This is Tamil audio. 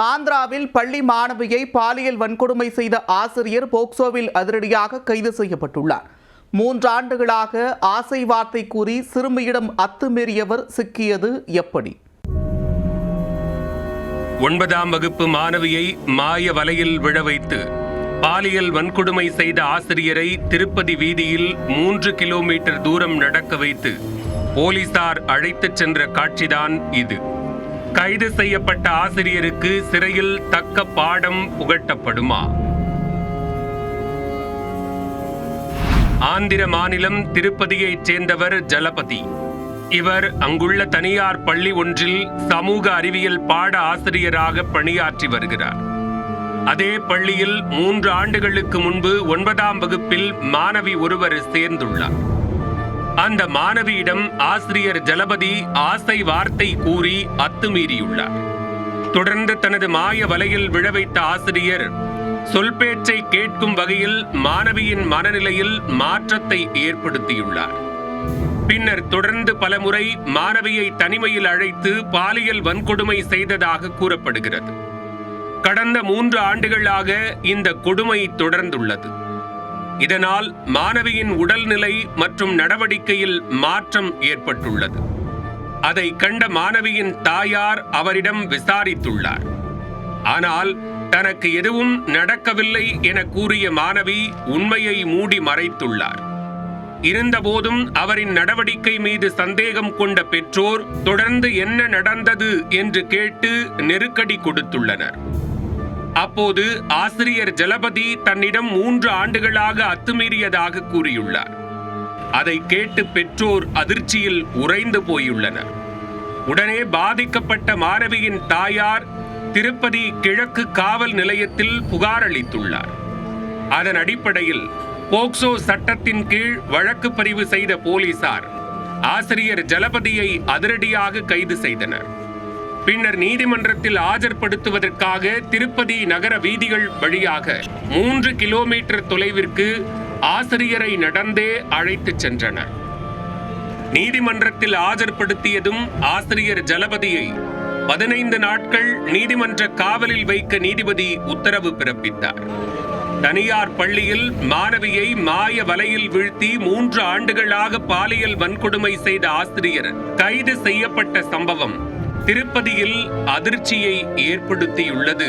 ஆந்திராவில் பள்ளி மாணவியை பாலியல் வன்கொடுமை செய்த ஆசிரியர் போக்சோவில் அதிரடியாக கைது செய்யப்பட்டுள்ளார். மூன்றாண்டுகளாக ஆசை வார்த்தை கூறி சிறுமியிடம் அத்துமீறியவர் சிக்கியது எப்படி? ஒன்பதாம் வகுப்பு மாணவியை மாய வலையில் விழ வைத்து பாலியல் வன்கொடுமை செய்த ஆசிரியரை திருப்பதி வீதியில் மூன்று கிலோமீட்டர் தூரம் நடக்க வைத்து போலீசார் அழைத்துச் சென்ற காட்சிதான் இது. கைது செய்யப்பட்ட ஆசிரியருக்கு சிறையில் தக்க பாடம் புகட்டப்படுமா? ஆந்திர மாநிலம் திருப்பதியைச் சேர்ந்தவர் ஜலபதி. இவர் அங்குள்ள தனியார் பள்ளி ஒன்றில் சமூக அறிவியல் பாட ஆசிரியராக பணியாற்றி வருகிறார். அதே பள்ளியில் மூன்று ஆண்டுகளுக்கு முன்பு ஒன்பதாம் வகுப்பில் மாணவி ஒருவர் சேர்ந்துள்ளார். அந்த மாணவியிடம் ஆசிரியர் ஜலபதி ஆசை வார்த்தை கூறி அத்துமீறியுள்ளார். தொடர்ந்து தனது மாய வலையில் விழ வைத்த ஆசிரியர் சொல்பேச்சை கேட்கும் வகையில் மாணவியின் மனநிலையில் மாற்றத்தை ஏற்படுத்தியுள்ளார். பின்னர் தொடர்ந்து பலமுறை மாணவியை தனிமையில் அழைத்து பாலியல் வன்கொடுமை செய்ததாக கூறப்படுகிறது. கடந்த மூன்று ஆண்டுகளாக இந்த கொடுமை தொடர்ந்துள்ளது. இதனால் மாணவியின் உடல்நிலை மற்றும் நடவடிக்கையில் மாற்றம் ஏற்பட்டுள்ளது. அதை கண்ட மாணவியின் தாயார் அவரிடம் விசாரித்துள்ளார். ஆனால் தனக்கு எதுவும் நடக்கவில்லை என கூறிய மாணவி உண்மையை மூடி மறைத்துள்ளார். இருந்தபோதும் அவரின் நடவடிக்கை மீது சந்தேகம் கொண்ட பெற்றோர் தொடர்ந்து என்ன நடந்தது? என்று கேட்டு நெருக்கடி கொடுத்துள்ளனர். அப்போது ஆசிரியர் ஜலபதி தன்னிடம் மூன்று ஆண்டுகளாக அத்துமீறியதாக கூறியுள்ளார். அதை கேட்டு பெற்றோர் அதிர்ச்சியில் உறைந்து போயுள்ளனர். உடனே பாதிக்கப்பட்ட மாணவியின் தாயார் திருப்பதி கிழக்கு காவல் நிலையத்தில் புகார் அளித்துள்ளார். அதன் அடிப்படையில் போக்சோ சட்டத்தின் கீழ் வழக்கு பதிவு செய்த போலீசார் ஆசிரியர் ஜலபதியை அதிரடியாக கைது செய்தனர். பின்னர் நீதிமன்றத்தில் ஆஜர்படுத்துவதற்காக திருப்பதி நகர வீதிகள் வழியாக மூன்று கிலோமீட்டர் தொலைவிற்கு ஆசிரியரை நடந்தே அழைத்துச் சென்றனர். நீதிமன்றத்தில் ஆஜர்படுத்தியதும் ஆசிரியர் ஜலபதியை பதினைந்து நாட்கள் நீதிமன்ற காவலில் வைக்க நீதிபதி உத்தரவு பிறப்பித்தார். தனியார் பள்ளியில் மாணவியை மாய வலையில் வீழ்த்தி மூன்று ஆண்டுகளாக பாலியல் வன்கொடுமை செய்த ஆசிரியர் கைது செய்யப்பட்ட சம்பவம் திருப்பதியில் அதிர்ச்சியை ஏற்படுத்தியுள்ளது.